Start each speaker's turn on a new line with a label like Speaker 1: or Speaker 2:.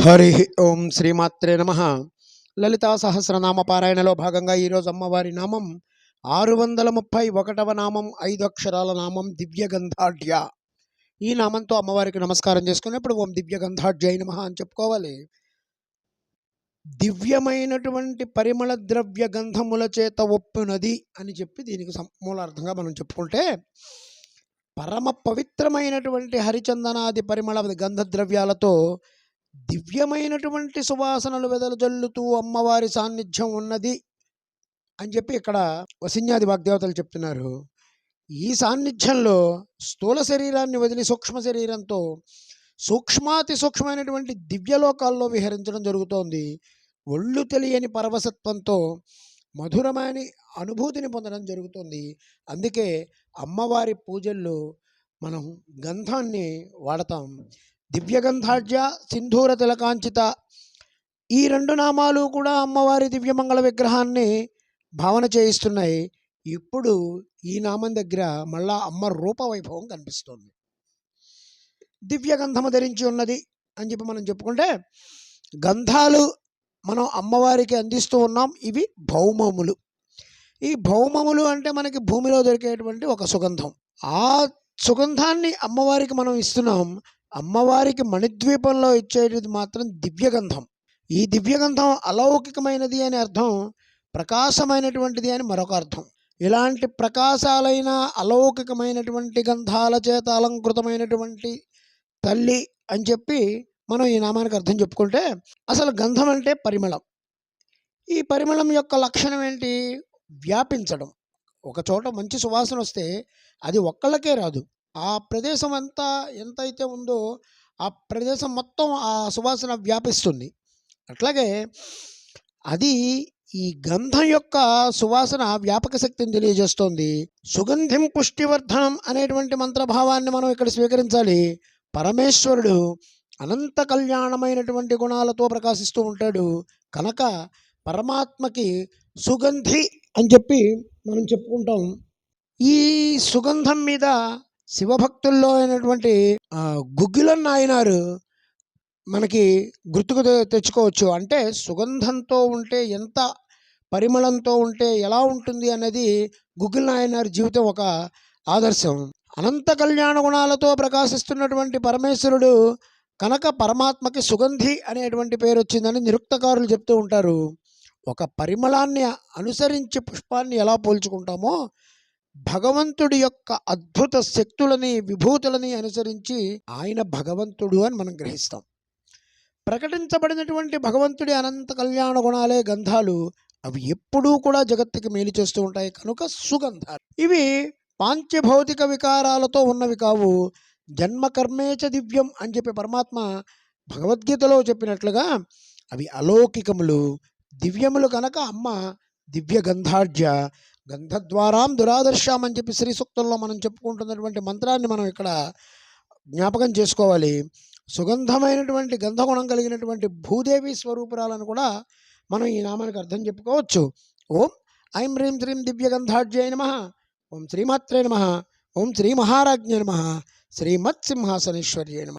Speaker 1: హరి ఓం శ్రీమాత్రే నమ. లలితా సహస్రనామ పారాయణలో భాగంగా ఈరోజు అమ్మవారి నామం ఆరు వందల ముప్పై ఒకటవ నామం ఐదు అక్షరాల నామం దివ్యగంధాఢ్య. ఈ నామంతో అమ్మవారికి నమస్కారం చేసుకున్నప్పుడు ఓం దివ్యగంధాఢ్యై నమ అని చెప్పుకోవాలి. దివ్యమైనటువంటి పరిమళ ద్రవ్య గంధముల చేత ఒప్పునది అని చెప్పి దీనికి సం- మూలార్థంగా మనం చెప్పుకుంటే పరమ పవిత్రమైనటువంటి హరిచందనాది పరిమళ గంధ ద్రవ్యాలతో దివ్యమైనటువంటి సువాసనలు వెదలజల్లుతూ అమ్మవారి సాన్నిధ్యం ఉన్నది అని చెప్పి ఇక్కడ వసిన్యాది వాగ్దేవతలు చెప్తున్నారు. ఈ సాన్నిధ్యంలో స్థూల శరీరాన్ని వదిలి సూక్ష్మ శరీరంతో సూక్ష్మాతి సూక్ష్మమైనటువంటి దివ్యలోకాల్లో విహరించడం జరుగుతోంది. ఒళ్ళు తెలియని పరవసత్వంతో మధురమైన అనుభూతిని పొందడం జరుగుతుంది. అందుకే అమ్మవారి పూజల్లో మనం గంధాన్ని వాడతాం. దివ్యగంధాఢ్య సింధూర తిలకాంచిత ఈ రెండు నామాలు కూడా అమ్మవారి దివ్యమంగళ విగ్రహాన్ని భావన చేయిస్తున్నాయి. ఇప్పుడు ఈ నామం దగ్గర మళ్ళా అమ్మ రూప వైభవం కనిపిస్తుంది. దివ్యగంధము ధరించి ఉన్నది అని చెప్పి మనం చెప్పుకుంటే గంధాలు మనం అమ్మవారికి అందిస్తూ ఉన్నాం. ఇవి భౌమములు. ఈ భౌమములు అంటే మనకి భూమిలో దొరికేటువంటి ఒక సుగంధం. ఆ సుగంధాన్ని అమ్మవారికి మనం ఇస్తున్నాం. అమ్మవారికి మణిద్వీపంలో ఇచ్చేది మాత్రం దివ్యగంధం. ఈ దివ్యగంధం అలౌకికమైనది అని అర్థం ప్రకాశమైనటువంటిది అని మరొక అర్థం. ఇలాంటి ప్రకాశాలైన అలౌకికమైనటువంటి గంధాల చేత అలంకృతమైనటువంటి తల్లి అని చెప్పి మనం ఈ నామానికి అర్థం చెప్పుకుంటే అసలు గంధం అంటే పరిమళం. ఈ పరిమళం యొక్క లక్షణం ఏంటి? వ్యాపించడం. ఒక చోట మంచి సువాసన వస్తే అది ఒక్కళ్ళకే రాదు. ఆ ప్రదేశం అంతా ఎంతైతే ఉందో ఆ ప్రదేశం మొత్తం ఆ సువాసన వ్యాపిస్తుంది. అట్లాగే అది ఈ గంధం యొక్క సువాసన వ్యాపక శక్తిని తెలియజేస్తోంది. సుగంధిం పుష్టివర్ధనం అనేటువంటి మంత్రభావాన్ని మనం ఇక్కడ స్వీకరించాలి. పరమేశ్వరుడు అనంత కళ్యాణమైనటువంటి గుణాలతో ప్రకాశిస్తూ ఉంటాడు. కనుక పరమాత్మకి సుగంధి అని చెప్పి మనం చెప్పుకుంటాం. ఈ సుగంధం మీద శివభక్తుల్లో అయినటువంటి ఆ, నాయనారు మనకి గుర్తుకు తె- తెచ్చుకోవచ్చు. అంటే సుగంధంతో ఉంటే ఎంత పరిమళంతో ఉంటే ఎలా ఉంటుంది అనేది గుగ్గిల నాయనారి జీవితం ఒక ఆదర్శం. అనంత కళ్యాణ గుణాలతో ప్రకాశిస్తున్నటువంటి పరమేశ్వరుడు కనుక పరమాత్మకి సుగంధి అనేటువంటి పేరు వచ్చిందని నిరుక్తకారులు చెప్తూ ఉంటారు. ఒక పరిమళాన్ని అనుసరించి పుష్పాన్ని ఎలా పోల్చుకుంటామో భగవంతుడి యొక్క అద్భుత శక్తులని విభూతులని అనుసరించి ఆయన భగవంతుడు అని మనం గ్రహిస్తాం. ప్రకటించబడినటువంటి భగవంతుడి అనంత కళ్యాణ గుణాలే గంధాలు అవి ఎప్పుడూ కూడా జగత్తుకి మేలు చేస్తూ ఉంటాయి. కనుక సుగంధాలు. ఇవి పాంచభౌతిక వికారాలతో ఉన్నవి కావు. జన్మకర్మేచ దివ్యం అని చెప్పి పరమాత్మ భగవద్గీతలో చెప్పినట్లుగా అవి అలౌకికములు. దివ్యములు కనుక అమ్మ దివ్య గంధాఢ్య గంధద్వారాం దురాదర్శాం అని చెప్పి శ్రీ సూక్తంలో మనం చెప్పుకుంటున్నటువంటి మంత్రాన్ని మనం ఇక్కడ జ్ఞాపకం చేసుకోవాలి. సుగంధమైనటువంటి గంధగుణం కలిగినటువంటి భూదేవి స్వరూపురాలను కూడా మనం ఈ నామానికి అర్థం చెప్పుకోవచ్చు. ఓం ఐం హ్రీం శ్రీం దివ్య నమ. ఓం శ్రీమాత్రే నమ. ఓం శ్రీ మహారాజ్ఞ నమ. శ్రీమత్ నమ.